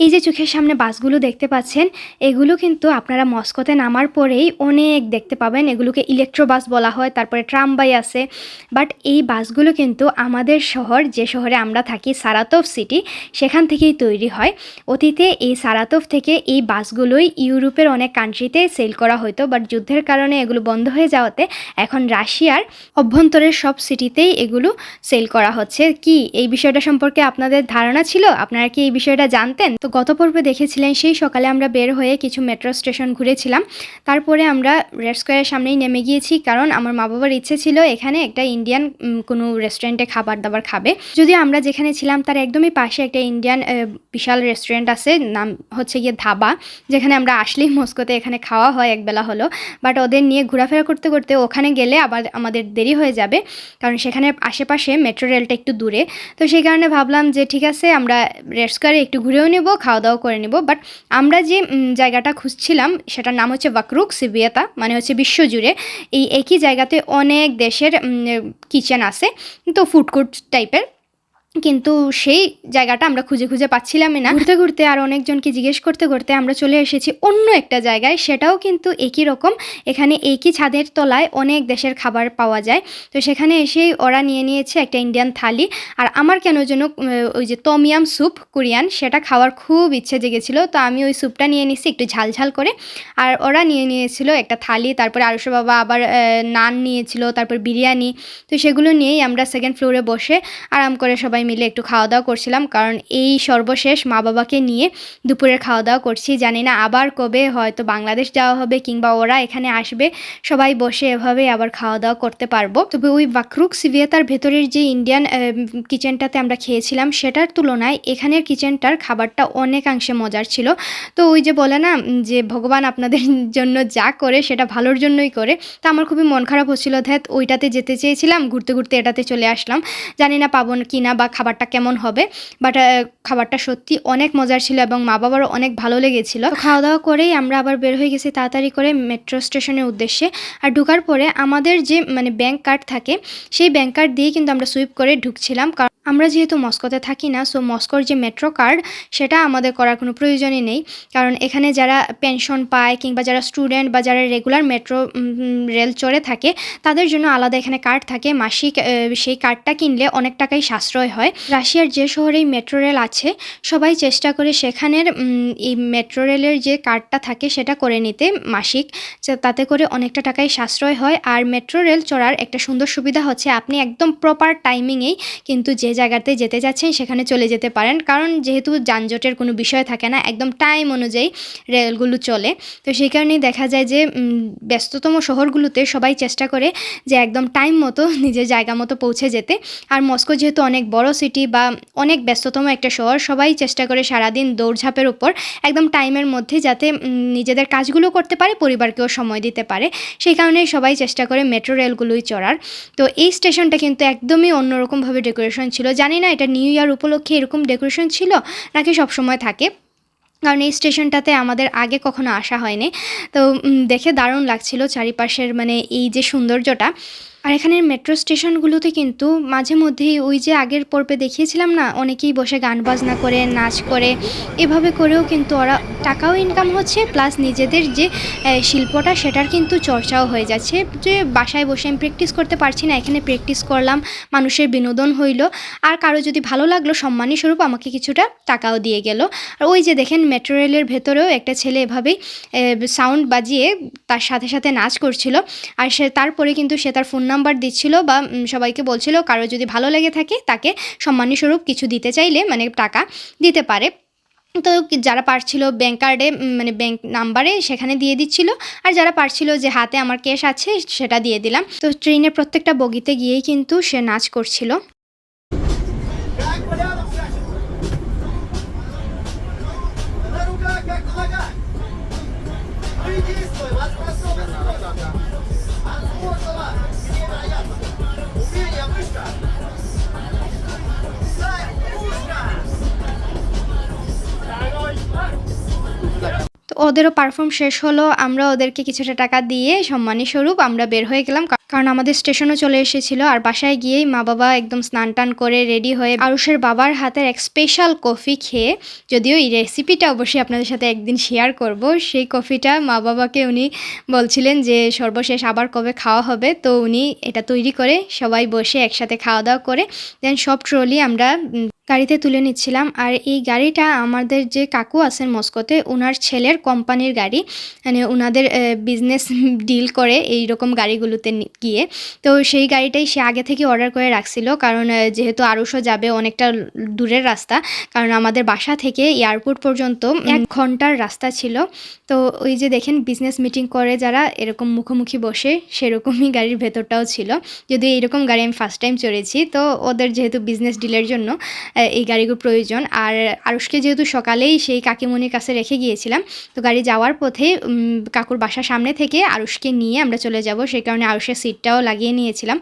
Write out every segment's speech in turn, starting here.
এই যে চোখের সামনে বাসগুলো দেখতে পাচ্ছেন, এগুলো কিন্তু আপনারা মস্কোতে নামার পরেই অনেক দেখতে পাবেন। এগুলোকে ইলেকট্রো বাস বলা হয়, তারপরে ট্রামবাই আছে। বাট এই বাসগুলো কিন্তু আমাদের শহর, যে শহরে আমরা থাকি সারাতভ সিটি সেখান থেকেই তৈরি হয়। অতীতে এই সারাতভ থেকে এই বাসগুলোই ইউরোপের অনেক কান্ট্রিতে সেল করা হতো বাট যুদ্ধের কারণে এগুলো বন্ধ হয়ে যাওয়াতে এখন রাশিয়ার অভ্যন্তরের সব সিটিতেই এগুলো সেল করা হচ্ছে। কি, এই বিষয়টা সম্পর্কে আপনাদের ধারণা ছিল? আপনারা কি এই বিষয়টা জানতেন? তো গত পর্বে দেখেছিলেন, সেই সকালে আমরা বের হয়ে কিছু মেট্রো স্টেশন ঘুরেছিলাম। তারপরে আমরা রেড স্কোয়ারের সামনেই নেমে গিয়েছি, কারণ আমার মা বাবার ইচ্ছে ছিল এখানে একটা ইন্ডিয়ান কোনো রেস্টুরেন্টে খাবার দাবার খাবে। যদিও আমরা যেখানে ছিলাম, তার একদমই পাশে একটা ইন্ডিয়ান বিশাল রেস্টুরেন্ট আছে, নাম হচ্ছে গিয়ে ধাবা, যেখানে আমরা আসলেই মস্কোতে এখানে খাওয়া হয়, একবেলা হলো। বাট ওদের নিয়ে ঘোরাফেরা করতে করতে ওখানে গেলে আবার আমাদের দেরি হয়ে যাবে, কারণ সেখানে আশেপাশে মেট্রো রেলটা একটু দূরে। তো সেই কারণে ভাবলাম যে, ঠিক আছে, আমরা রেড স্কোয়ারে একটু ঘুরেও নেব। খাওয়া দাওয়া করে নেব। বাট আমরা যে জায়গাটা খুঁজছিলাম, সেটার নাম হচ্ছে বাকরুক সিবিয়াতা মানে হচ্ছে বিশ্বজুড়ে। এই একই জায়গাতে অনেক দেশের কিচেন আছে, তো ফুড কোর্ট টাইপের কিন্তু সেই জায়গাটা আমরা খুঁজে খুঁজে পাচ্ছিলামই না। ঘুরতে ঘুরতে আর অনেকজনকে জিজ্ঞেস করতে করতে আমরা চলে এসেছি অন্য একটা জায়গায়। সেটাও কিন্তু একই রকম। এখানে একই ছাদের তলায় অনেক দেশের খাবার পাওয়া যায়। তো সেখানে এসেই ওরা নিয়ে নিয়েছে একটা ইন্ডিয়ান থালি। আর আমার কেন যেন ওই যে তমিয়াম স্যুপ কোরিয়ান, সেটা খাওয়ার খুব ইচ্ছে জেগেছিল। তো আমি ওই স্যুপটা নিয়ে নিচ্ছি একটু ঝাল ঝাল করে। আর ওরা নিয়ে নিয়েছিল একটা থালি। তারপরে আরুষ বাবা আবার নান নিয়েছিল, তারপর বিরিয়ানি। তো সেগুলো নিয়েই আমরা সেকেন্ড ফ্লোরে বসে আরাম করে সবাই মিলে একটু খাওয়া দাওয়া করছিলাম, কারণ এই সর্বশেষ মা বাবাকে নিয়ে দুপুরের খাওয়া দাওয়া করছি। জানি না আবার কবে হয়তো বাংলাদেশ যাওয়া হবে কিংবা ওরা এখানে আসবে, সবাই বসে এভাবে আবার খাওয়া দাওয়া করতে পারব। তবে ওই বাকরুক সিভিয়াতার ভেতরের যে ইন্ডিয়ান কিচেনটাতে আমরা খেয়েছিলাম সেটার তুলনায় এখানের কিচেনটার খাবারটা অনেকাংশে মজার ছিল। তো ওই যে বলে না যে ভগবান আপনাদের জন্য যা করে সেটা ভালোর জন্যই করে, তো আমার খুবই মন খারাপ হচ্ছিল। ধ্যাত ওইটাতে যেতে চেয়েছিলাম, ঘুরতে ঘুরতে এটাতে চলে আসলাম। জানি না পাবো কি না বা খাবারটা কেমন হবে। বাট খাবারটা সত্যি অনেক মজার ছিল এবং মা বাবারও অনেক ভালো লেগেছিল। খাওয়া দাওয়া করেই আমরা আবার বের হয়ে গেছি তাড়াতাড়ি করে মেট্রো স্টেশনের উদ্দেশ্যে। আর ঢুকার পরে আমাদের যে মানে ব্যাংক কার্ড থাকে, সেই ব্যাংক কার্ড দিয়ে কিন্তু আমরা সুইপ করে ঢুকছিলাম। কারণ আমরা যেহেতু মস্কোতে থাকি না সো মস্কোর যে মেট্রো কার্ড সেটা আমাদের করার কোনো প্রয়োজনই নেই। কারণ এখানে যারা পেনশন পায় কিংবা যারা স্টুডেন্ট বা যারা রেগুলার মেট্রো রেল চড়ে থাকে, তাদের জন্য আলাদা এখানে কার্ড থাকে। মাসিক সেই কার্ডটা কিনলে অনেক টাকাই সাশ্রয় হয়। রাশিয়ার যে শহরেই মেট্রো রেল আছে, সবাই চেষ্টা করে সেখানের এই মেট্রো রেলের যে কার্ডটা থাকে সেটা করে নিতে মাসিক তাতে করে অনেকটা টাকাই সাশ্রয় হয়। আর মেট্রো রেল চড়ার একটা সুন্দর সুবিধা হচ্ছে, আপনি একদম প্রপার টাইমিংয়েই কিন্তু যে জায়গাতে যেতে যাচ্ছেন সেখানে চলে যেতে পারেন। কারণ যেহেতু যানজটের কোনো বিষয় থাকে না, একদম টাইম অনুযায়ী রেলগুলো চলে। তো সেই কারণেই দেখা যায় যে ব্যস্ততম শহরগুলোতে সবাই চেষ্টা করে যে একদম টাইম মতো নিজের জায়গা মতো পৌঁছে যেতে। আর মস্কো যেহেতু অনেক বড় সিটি বা অনেক ব্যস্ততম একটা শহর, সবাই চেষ্টা করে সারাদিন দৌড়ঝাঁপের উপর একদম টাইমের মধ্যে যাতে নিজেদের কাজগুলো করতে পারে, পরিবারকেও সময় দিতে পারে। সেই কারণেই সবাই চেষ্টা করে মেট্রো রেলগুলোই চড়ার। তো এই স্টেশনটা কিন্তু একদমই অন্যরকমভাবে ডেকোরেশন ছিল জানি না, এটা নিউ ইয়ার উপলক্ষে এরকম ডেকোরেশন ছিল নাকি সবসময় থাকে। কারণ এই স্টেশনটাতে আমাদের আগে কখনো আসা হয়নি। তো দেখে দারুণ লাগছিল চারিপাশের মানে এই যে সৌন্দর্যটা। আর এখানের মেট্রো স্টেশনগুলোতে কিন্তু মাঝে মধ্যেই ওই যে আগের পর্বে দেখিয়েছিলাম না, অনেকেই বসে গান বাজনা করে, নাচ করে, এভাবে করেও কিন্তু ওরা টাকাও ইনকাম হচ্ছে প্লাস নিজেদের যে শিল্পটা সেটার কিন্তু চর্চাও হয়ে যাচ্ছে। যে বাসায় বসে আমি প্র্যাকটিস করতে পারছি না, এখানে প্র্যাকটিস করলাম, মানুষের বিনোদন হইল, আর কারও যদি ভালো লাগল সম্মানী স্বরূপ আমাকে কিছুটা টাকাও দিয়ে গেল। আর ওই যে দেখেন মেট্রো রেলের ভেতরেও একটা ছেলে এভাবেই সাউন্ড বাজিয়ে তার সাথে সাথে নাচ করছিল, আর সে তারপরে কিন্তু সে তার ফোন নাম্বার দিচ্ছিল বা সবাইকে বলছিল কারও যদি ভালো লেগে থাকে তাকে সম্মানীস্বরূপ কিছু দিতে চাইলে মানে টাকা দিতে পারে। তো যারা পারছিল ব্যাঙ্ক কার্ডে মানে ব্যাঙ্ক নাম্বারে সেখানে দিয়ে দিচ্ছিল। আর যারা পারছিল যে হাতে আমার ক্যাশ আছে সেটা দিয়ে দিলাম। তো ট্রেনের প্রত্যেকটা বগিতে গিয়েই কিন্তু সে নাচ করছিল। ওদেরও পারফর্ম শেষ হলো, আমরা ওদেরকে কিছুটা টাকা দিয়ে সম্মানী স্বরূপ আমরা বের হয়ে গেলাম। কারণ আমাদের স্টেশনও চলে এসেছিল, আর বাসায় গিয়েই মা বাবা একদম স্নান টান করে রেডি হয়ে আরুষের বাবার হাতের এক স্পেশাল কফি খেয়ে, যদিও এই রেসিপিটা অবশ্যই আপনাদের সাথে একদিন শেয়ার করব, সেই কফিটা মা বাবাকে উনি বলছিলেন যে, সর্বশেষ আবার কবে খাওয়া হবে? তো উনি এটা তৈরি করে সবাই বসে একসাথে খাওয়া দাওয়া করে দেন সব ট্রলি আমরা গাড়িতে তুলে নিচ্ছিলাম। আর এই গাড়িটা আমাদের যে কাকু আছেন মস্কোতে ওনার ছেলের কোম্পানির গাড়ি। মানে ওনাদের বিজনেস ডিল করে এই রকম গাড়িগুলোতে গিয়ে। তো সেই গাড়িটাই সে আগে থেকে অর্ডার করে রাখছিল। কারণ যেহেতু আরুষও যাবে, অনেকটা দূরের রাস্তা। কারণ আমাদের বাসা থেকে এয়ারপোর্ট পর্যন্ত এক ঘণ্টার রাস্তা ছিল। তো ওই যে দেখেন বিজনেস মিটিং করে যারা, এরকম মুখোমুখি বসে, সেরকমই গাড়ির ভেতরটাও ছিল। যদি এইরকম গাড়ি আমি ফার্স্ট টাইম চড়েছি, তো ওদের যেহেতু বিজনেস ডিলের জন্য এই গাড়িগুলো প্রয়োজন। আর আরুষকে যেহেতু সকালেই সেই কাকিমণির কাছে রেখে গিয়েছিলাম, তো গাড়ি যাওয়ার পথে কাকুর বাসার সামনে থেকে আরুষকে নিয়ে আমরা চলে যাব। সেই কারণে আরুষের সিটটাও লাগিয়ে নিয়েছিলাম।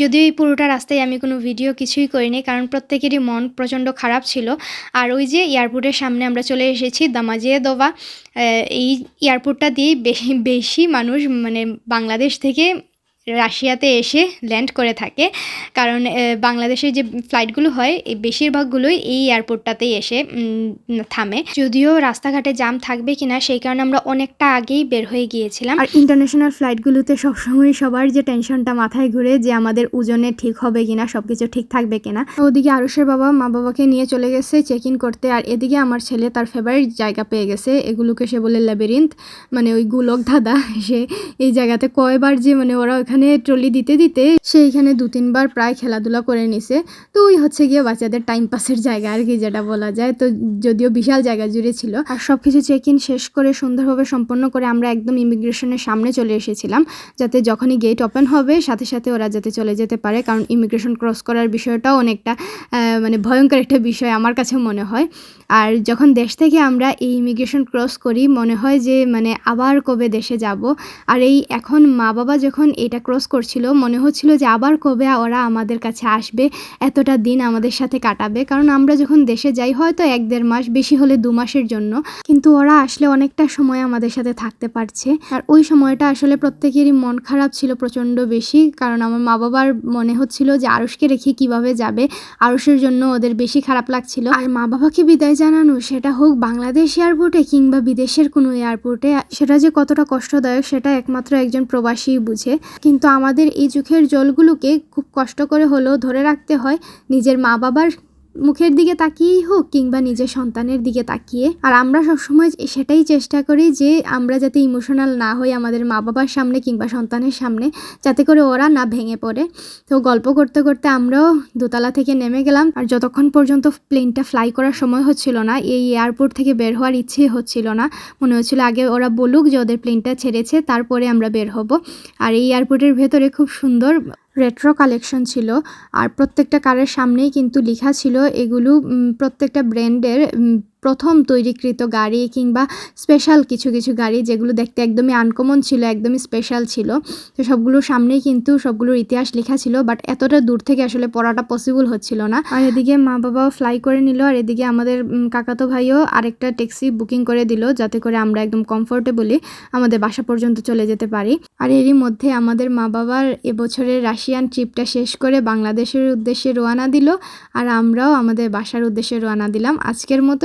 যদিও এই পুরোটা রাস্তায় আমি কোনো ভিডিও কিছুই করিনি, কারণ প্রত্যেকেরই মন প্রচণ্ড খারাপ ছিল। আর ওই যে এয়ারপোর্টের সামনে আমরা চলে এসেছি, দামাজিয়ে দোবা এই এয়ারপোর্টটা দিয়ে বেশি বেশি মানুষ মানে বাংলাদেশ থেকে রাশিয়াতে এসে ল্যান্ড করে থাকে। কারণ বাংলাদেশের যে ফ্লাইটগুলো হয় এই বেশিরভাগগুলোই এই এয়ারপোর্টটাতেই এসে থামে। যদিও রাস্তাঘাটে জাম থাকবে কিনা, সেই কারণে আমরা অনেকটা আগেই বের হয়ে গিয়েছিলাম। আর ইন্টারন্যাশনাল ফ্লাইটগুলোতে সবসময় সবার যে টেনশনটা মাথায় ঘুরে যে আমাদের ওজনে ঠিক হবে কিনা, সবকিছু ঠিক থাকবে কিনা। ওদিকে আরুষের বাবা মা বাবাকে নিয়ে চলে গেছে চেক ইন করতে, আর এদিকে আমার ছেলে তার ফেভারিট জায়গা পেয়ে গেছে, এগুলোকে সে বলে ল্যাবেরিন্থ মানে ওই গুলক ধাঁধা। সে এই জায়গাতে কয়বার যে মানে ওরা ওখানে ট্রলি দিতে দিতে সে এখানে দু তিনবার প্রায় খেলাধুলা করে নিছে। তো ওই হচ্ছে গিয়ে বাচ্চাদের টাইম পাসের জায়গা আর কি যেটা বলা যায়। তো যদিও বিশাল জায়গা জুড়ে ছিল। আর সব কিছু চেক ইন শেষ করে সুন্দরভাবে সম্পন্ন করে আমরা একদম ইমিগ্রেশনের সামনে চলে এসেছিলাম। যাতে যখনই গেট ওপেন হবে, সাথে সাথে ওরা যাতে চলে যেতে পারে। কারণ ইমিগ্রেশন ক্রস করার বিষয়টাও অনেকটা মানে ভয়ঙ্কর একটা বিষয় আমার কাছে মনে হয়। আর যখন দেশ থেকে আমরা এই ইমিগ্রেশন ক্রস করি, মনে হয় যে মানে আবার কবে দেশে যাব? আর এই এখন মা বাবা যখন এটা ক্রস করছিল, মনে হচ্ছিল যে আবার কবে ওরা আমাদের কাছে আসবে, এতটা দিন আমাদের সাথে কাটাবে। কারণ আমরা যখন দেশে যাই, হয়তো এক দেড় মাস, বেশি হলে দু মাসের জন্য। কিন্তু ওরা আসলে অনেকটা সময় আমাদের সাথে থাকতে পারছে। আর ওই সময়টা আসলে প্রত্যেকেরই মন খারাপ ছিল প্রচণ্ড বেশি। কারণ আমার মা বাবার মনে হচ্ছিল যে আরুষকে রেখে কীভাবে যাবে, আরুষের জন্য ওদের বেশি খারাপ লাগছিল। আর মা বাবাকে বিদায় জানানো, সেটা হোক বাংলাদেশ এয়ারপোর্টে কিংবা বিদেশের কোনো এয়ারপোর্টে, সেটা যে কতটা কষ্টদায়ক, সেটা একমাত্র একজন প্রবাসী বুঝে। কিন্তু আমাদের এই চোখের জলগুলোকে খুব কষ্ট করে হলেও ধরে রাখতে হয় নিজের মা বাবার মুখের দিকে তাকিয়েই হোক কিংবা নিজের সন্তানের দিকে তাকিয়ে, আর আমরা সবসময় সেটাই চেষ্টা করি যে আমরা যাতে ইমোশনাল না হই আমাদের মা বাবার সামনে কিংবা সন্তানের সামনে, যাতে করে ওরা না ভেঙে পড়ে। তো গল্প করতে করতে আমরাও দোতলা থেকে নেমে গেলাম, আর যতক্ষণ পর্যন্ত প্লেনটা ফ্লাই করার সময় হচ্ছিল না, এই এয়ারপোর্ট থেকে বের হওয়ার ইচ্ছে হচ্ছিল না। মনে হচ্ছিল আগে ওরা বলুক যে ওদের প্লেনটা ছেড়েছে, তারপরে আমরা বের হব। আর এই এয়ারপোর্টের ভেতরে খুব সুন্দর রেট্রো কালেকশন ছিল আর প্রত্যেকটা কারের সামনেই কিন্তু লেখা ছিল এগুলো প্রত্যেকটা ব্র্যান্ডের প্রথম তৈরিকৃত গাড়ি কিংবা স্পেশাল কিছু কিছু গাড়ি যেগুলো দেখতে একদমই আনকমন ছিল, একদমই স্পেশাল ছিল। তো সবগুলোর সামনেই কিন্তু সবগুলোর ইতিহাস লেখা ছিল বাট এতটা দূর থেকে আসলে পড়াটা পসিবল হচ্ছিল না। আর এদিকে মা বাবাও ফ্লাই করে নিল, আর এদিকে আমাদের কাকাতো ভাইও আরেকটা ট্যাক্সি বুকিং করে দিল, যাতে করে আমরা একদম কমফোর্টেবলি আমাদের বাসা পর্যন্ত চলে যেতে পারি। আর এরই মধ্যে আমাদের মা বাবার এবছরের রাশিয়ান ট্রিপটা শেষ করে বাংলাদেশের উদ্দেশ্যে রওনা দিল, আর আমরাও আমাদের বাসার উদ্দেশ্যে রওনা দিলাম। আজকের মতো